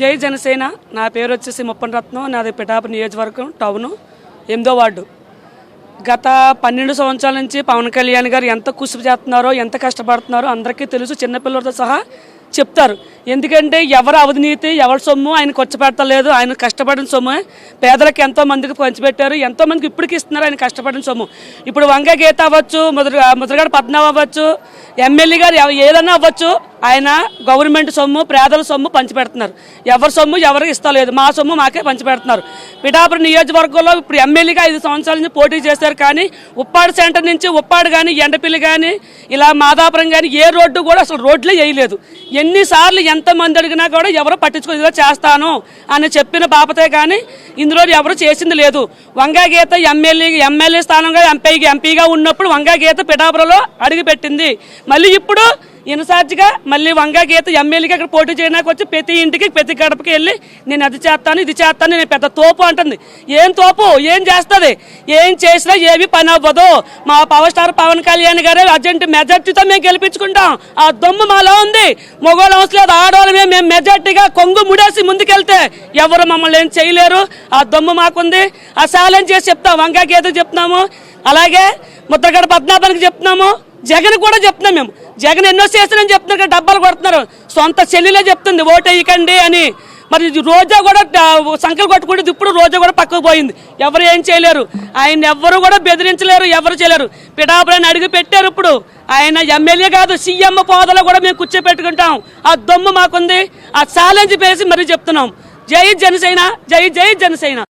జై జనసేన. నా పేరు వచ్చేసి ముప్పన్ రత్నం. నాది పిఠాపు నియోజకవర్గం టౌన్ ఎనిమిదో వార్డు. గత పన్నెండు సంవత్సరాల నుంచి పవన్ కళ్యాణ్ గారు ఎంత కృషి చేస్తున్నారో ఎంత కష్టపడుతున్నారో అందరికీ తెలుసు. చిన్నపిల్లలతో సహా చెప్తారు. ఎందుకంటే ఎవరు అవినీతి ఎవరి సొమ్ము ఆయన ఖర్చు పెట్టలేదు ఆయన కష్టపడిన సొమ్ము. పేదలకు ఎంతో మందికి పంచిపెట్టారు. ఎంతో మందికి ఇప్పటికి ఇస్తున్నారు ఆయన కష్టపడిన సొమ్ము. ఇప్పుడు వంగ గీత అవ్వచ్చు ముద్ర ముద్రగడ పద్మనాభ అవ్వచ్చు ఎమ్మెల్యే గారు ఏదన్నా ఏదైనా అవ్వచ్చు ఆయన గవర్నమెంట్ సొమ్ము పేదల సొమ్ము పంచిపెడుతున్నారు. ఎవరి సొమ్ము ఎవరికి ఇస్తలేదు మా సొమ్ము మాకే పంచిపెడుతున్నారు. పిఠాపురం నియోజకవర్గంలో ఇప్పుడు ఎమ్మెల్యేగా ఐదు సంవత్సరాల నుంచి పోటీ చేశారు కానీ ఉప్పాడు సెంటర్ నుంచి ఉప్పాడు కానీ ఎండపిల్లి కానీ ఇలా మాదాపురం కానీ ఏ రోడ్డు కూడా అసలు రోడ్లే వేయలేదు. ఎన్నిసార్లు ఎంతమంది అడిగినా కూడా ఎవరు పట్టించుకుని చేస్తాను అని చెప్పిన బాపతే కానీ ఇందులో ఎవరు చేసింది లేదు. వంగా గీత ఎమ్మెల్యే ఎమ్మెల్యే స్థానంగా ఎంపీగా ఎంపీగా ఉన్నప్పుడు వంగా గీత పిఠాపురంలో అడుగుపెట్టింది. మళ్ళీ ఇప్పుడు ఇన్ఛార్జ్గా మళ్ళీ వంగా గీత ఎమ్మెల్యేగా అక్కడ పోటీ చేయడానికి వచ్చి ప్రతి ఇంటికి ప్రతి గడపకి వెళ్ళి నేను అది చేస్తాను ఇది చేస్తాను నేను పెద్ద తోపు అంటుంది. ఏం తోపు? ఏం చేస్తుంది? ఏం చేసినా ఏమి పని అవ్వదు. మా పవర్ స్టార్ పవన్ కళ్యాణ్ గారే అర్జెంట్ మెజార్టీతో మేము గెలిపించుకుంటాం. ఆ దొమ్ము మాలో ఉంది. మొగోళ్ళు అవసరం లేదు ఆడవాళ్ళమే. మేము మెజార్టీగా కొంగు ముడేసి ముందుకెళ్తే ఎవరు మమ్మల్ని ఏం చేయలేరు. ఆ దొమ్ము మాకుంది. ఆ ఛాలెంజ్ చేసి చెప్తాం. వంగా గీతకు చెప్తున్నాము. అలాగే ముద్రగడ పద్మనాభానికి చెప్తున్నాము. జగన్ కూడా చెప్తున్నాం మేము. జగన్ ఎన్నో చేస్తానని చెప్తున్నారు కదా, డబ్బాలు కొడుతున్నారు. సొంత చెల్లిలే చెప్తుంది ఓటు వేయకండి అని. మరి రోజా కూడా డా- సంకలు ఇప్పుడు రోజా కూడా పక్కకు పోయింది. ఎవరు ఏం చేయలేరు. ఆయన ఎవ్వరు కూడా బెదిరించలేరు ఎవరు చేయలేరు. పిఠాపురాన్ని అడిగి పెట్టారు ఇప్పుడు. ఆయన ఎమ్మెల్యే కాదు సీఎం పోదలో కూడా మేము కూర్చోపెట్టుకుంటాం. ఆ దమ్ము మాకుంది. ఆ ఛాలెంజ్ పేసి మరీ చెప్తున్నాం. జై జనసేన జై జై జనసేన.